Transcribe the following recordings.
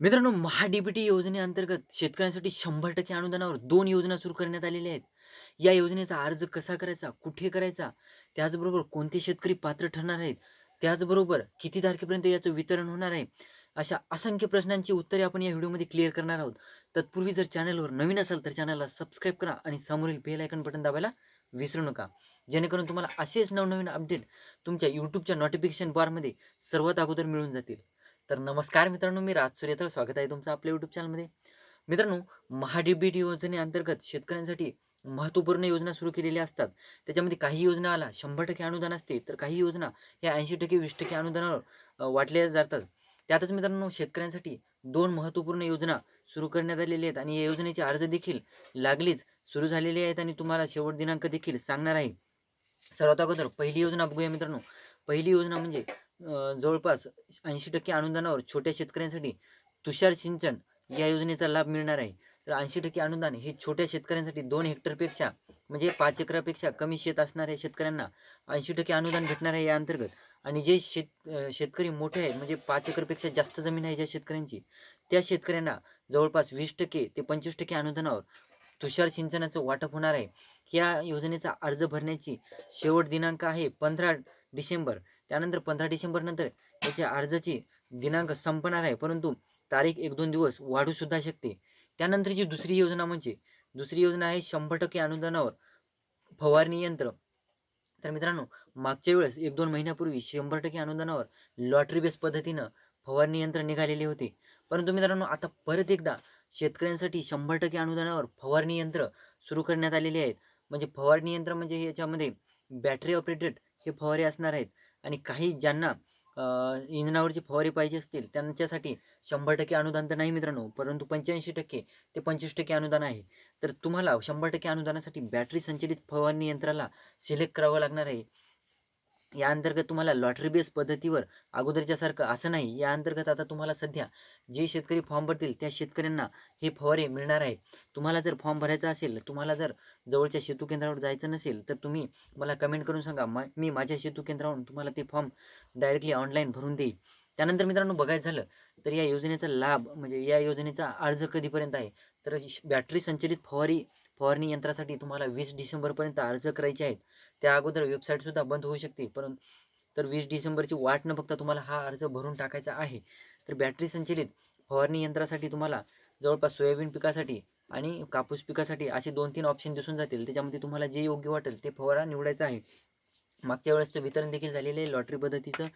मित्रांनो महाडीबीटी योजनेअंतर्गत शेतकऱ्यांसाठी शंभर टक्के अनुदानावर दोन योजना सुरू करण्यात आलेल्या आहेत. या योजनेचा अर्ज कसा करायचा, कुठे करायचा, त्याचबरोबर कोणते शेतकरी पात्र ठरणार आहेत, त्याचबरोबर किती तारखेपर्यंत याचं वितरण होणार आहे, अशा असंख्य प्रश्नांची उत्तरे आपण या व्हिडिओमध्ये क्लिअर करणार आहोत. तत्पूर्वी जर चॅनलवर नवीन असाल तर चॅनलला सबस्क्राईब करा आणि समोरील बेल आयकन बटन दाबायला विसरू नका. जेणेकरून तुम्हाला असेच नवनवीन अपडेट तुमच्या यूट्यूबच्या नोटिफिकेशन बारमध्ये सर्वात अगोदर मिळून जातील. तर नमस्कार मित्रांनो, मी राज सूर्यतर स्वागत आहे तुमचं आपल्या युट्यूब चॅनलमध्ये. मित्रांनो, महाडीबीटी योजनेअंतर्गत शेतकऱ्यांसाठी महत्त्वपूर्ण योजना सुरू केलेल्या असतात. त्याच्यामध्ये काही योजनाला 100% अनुदान असते, तर काही योजना या 80% 20% अनुदानावर वाटल्या जातात. त्यातच मित्रांनो, शेतकऱ्यांसाठी दोन महत्त्वपूर्ण योजना सुरू करण्यात आलेल्या आहेत आणि या योजनेचे अर्ज देखील लागलीच सुरू झालेले आहेत आणि तुम्हाला शेवट दिनांक देखील सांगणार आहे. सर्वात अगोदर पहिली योजना बघूया मित्रांनो. पहिली योजना म्हणजे जवळपास 80% अनुदानावर छोट्या शेतकऱ्यांसाठी तुषार सिंचन या योजनेचा लाभ मिळणार आहे. तर 80% अनुदान हे छोट्या शेतकऱ्यांसाठी दोन हेक्टरपेक्षा म्हणजे पाच एकरापेक्षा कमी शेत असणाऱ्या शेतकऱ्यांना 80% अनुदान भेटणार आहे या अंतर्गत आणि जे शेत शेतकरी मोठे आहेत म्हणजे पाच एकरपेक्षा जास्त जमीन आहे ज्या शेतकऱ्यांची, त्या शेतकऱ्यांना जवळपास 20% ते 25% अनुदानावर तुषार सिंचनाचं वाटप होणार आहे. या योजनेचा अर्ज भरण्याची शेवट दिनांक आहे 15 डिसेंबर. त्यानंतर 15 डिसेंबर नंतर याच्या अर्जाची दिनांक संपणार आहे. परंतु तारीख 1-2 दिवस वाढू सुद्धा शकते. त्यानंतरची दुसरी योजना म्हणजे दुसरी योजना आहे 100% अनुदानावर फवारणी यंत्र. तर मित्रांनो, मागच्या वेळेस 1-2 महिन्यापूर्वी 100% अनुदानावर लॉटरी बेस पद्धतीनं फवारणी यंत्र निघालेले होते. परंतु मित्रांनो, आता परत एकदा शेतकऱ्यांसाठी 100% अनुदानावर फवारणी यंत्र सुरू करण्यात आलेले आहेत. म्हणजे फवारणी यंत्र म्हणजे याच्यामध्ये बॅटरी ऑपरेटेड हे फवारे असणार आहेत आणि काही ज्यांना इंधनावरची फवारी पाहिजे असतील त्यांच्यासाठी 100% अनुदान तर नाही मित्रांनो, परंतु 85% ते 25% अनुदान आहे. तर तुम्हाला 100% अनुदानासाठी बॅटरी संचलित फवारणी यंत्राला सिलेक्ट करावं लागणार आहे. या अंतर्गत तुम्हाला लॉटरी बेस पद्धतीवर अगोदरच्यासारखं असं नाही. या अंतर्गत आता तुम्हाला सध्या जे शेतकरी फॉर्म भरतील त्या शेतकऱ्यांना हे फवारे मिळणार आहे तुम्हाला जर फॉर्म भरायचा असेल, तुम्हाला जर जवळच्या शेतू केंद्रावर जायचं नसेल, तर तुम्ही मला कमेंट करून सांगा. मा मी माझ्या शेतू केंद्रावरून तुम्हाला ते फॉर्म डायरेक्टली ऑनलाईन भरून देईल. त्यानंतर मित्रांनो बघायचं झालं तर या योजनेचा लाभ म्हणजे या योजनेचा अर्ज कधीपर्यंत आहे, तर बॅटरी संचलित फवारी फवारणी यंत्रासाठी तुम्हाला वीस डिसेंबरपर्यंत अर्ज करायचे आहेत. त्या अगोदर वेबसाईटसुद्धा बंद होऊ शकते. परंतु तर वीस डिसेंबरची वाट न बघता तुम्हाला हा अर्ज भरून टाकायचा आहे. तर बॅटरी संचलित फवारणी यंत्रासाठी तुम्हाला जवळपास सोयाबीन पिकासाठी आणि कापूस पिकासाठी असे 2-3 ऑप्शन दिसून जातील. त्याच्यामध्ये तुम्हाला जे योग्य वाटेल ते फवारा निवडायचा आहे. मागच्या वेळेसचं वितरण देखील झालेलं आहे लॉटरी पद्धतीचं.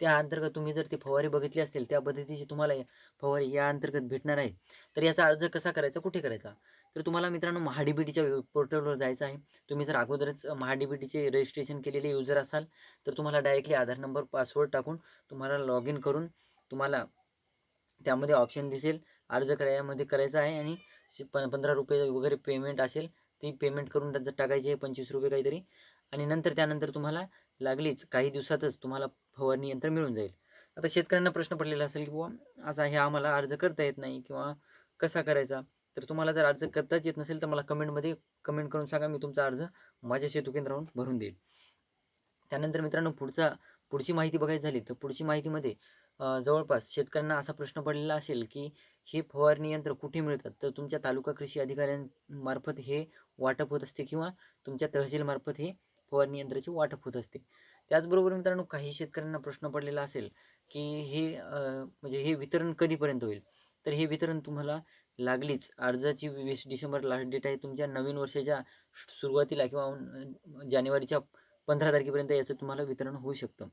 त्या अंतर्गत तुम्ही जर ती फवारी बघितली असतील, त्या पद्धतीची तुम्हाला फवारी या अंतर्गत भेटणार आहे. तर याचा अर्ज कसा करायचा, कुठे करायचा? तर तुम्हाला मित्रांनो महाडीबीटीच्या पोर्टलवर जायचं आहे. तुम्ही जर अगोदरच महाडीबीटीचे रजिस्ट्रेशन केलेले युजर असाल, तर तुम्हाला डायरेक्टली आधार नंबर, पासवर्ड टाकून तुम्हाला लॉग इन करून तुम्हाला त्यामध्ये ऑप्शन दिसेल अर्ज करायामध्ये करायचा आहे आणि पंधरा रुपये वगैरे पेमेंट असेल, ती पेमेंट करून त्याच्यात टाकायची आहे ₹25 काहीतरी आणि नंतर त्यानंतर तुम्हाला लागलीच काही दिवसातच तुम्हाला फवारणी यंत्र मिळून जाईल. आता शेतकऱ्यांना प्रश्न पडलेला असेल, की बुवा असा हे आम्हाला अर्ज करता येत नाही किंवा कसा करायचा? तर तुम्हाला जर अर्ज करताच येत नसेल, तर मला कमेंटमध्ये कमेंट करून सांगा. मी तुमचा अर्ज माझ्या सेतू केंद्रावरून भरून देईल. त्यानंतर मित्रांनो पुढचा पुढची माहिती बघायची झाली, तर पुढची माहितीमध्ये जवळपास शेतकऱ्यांना असा प्रश्न पडलेला असेल, की हे फवारणी यंत्र कुठे मिळतात? तर तुमच्या तालुका कृषी अधिकाऱ्यांमार्फत हे वाटप होत असते किंवा तुमच्या तहसीलमार्फत हे फवारणी यंत्राचे वाटप होत असते. त्याचबरोबर मित्रांनो काही शेतकऱ्यांना प्रश्न पडलेला असेल, की हे म्हणजे हे वितरण कधीपर्यंत होईल? तर हे वितरण तुम्हाला लागलीच अर्जाची वीस डिसेंबर लास्ट डेट आहे. तुमच्या नवीन वर्षाच्या सुरुवातीला किंवा जानेवारीच्या 15 तारखेपर्यंत याचं तुम्हाला वितरण होऊ शकतं.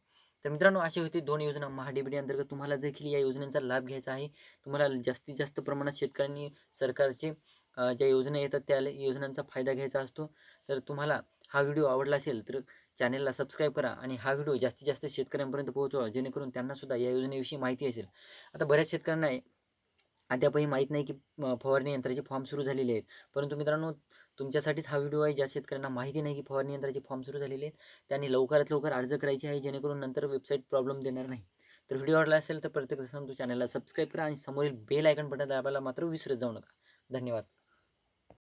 तर मित्रांनो अशी होती दोन योजना महाडीबीटी अंतर्गत तुम्हाला देखील या योजनेचा लाभ घ्यायचा आहे. तुम्हाला जास्तीत जास्त प्रमाणात शेतकऱ्यांनी सरकारचे ज्या योजना येतात त्या योजनांचा फायदा घ्यायचा असतो. तर तुम्हाला हा व्हिडिओ आवडला असेल, तर चॅनेलला सबस्क्राईब करा आणि हा व्हिडिओ जास्तीत जास्त शेतकऱ्यांपर्यंत पोहोचवा, जेणेकरून त्यांनासुद्धा या योजनेविषयी माहिती असेल. आता बऱ्याच शेतकऱ्यांना अद्यापही माहीत नाही, की फवारणी यंत्राचे फॉर्म सुरू झालेले आहेत. परंतु मित्रांनो तुमच्यासाठीच हा व्हिडिओ आहे. ज्या शेतकऱ्यांना माहिती नाही, की फवारणी यंत्राचे फॉर्म सुरू झालेले आहेत, त्यांनी लवकरात लवकर अर्ज करायचे आहे, जेणेकरून नंतर वेबसाईट प्रॉब्लेम देणार नाही. तर व्हिडिओ आवडला असेल, तर प्रत्येक सांगतो चॅनलला सबस्क्राईब करा आणि समोरील बेल आयकन बटन दाबायला मात्र विसरत जाऊ नका. धन्यवाद.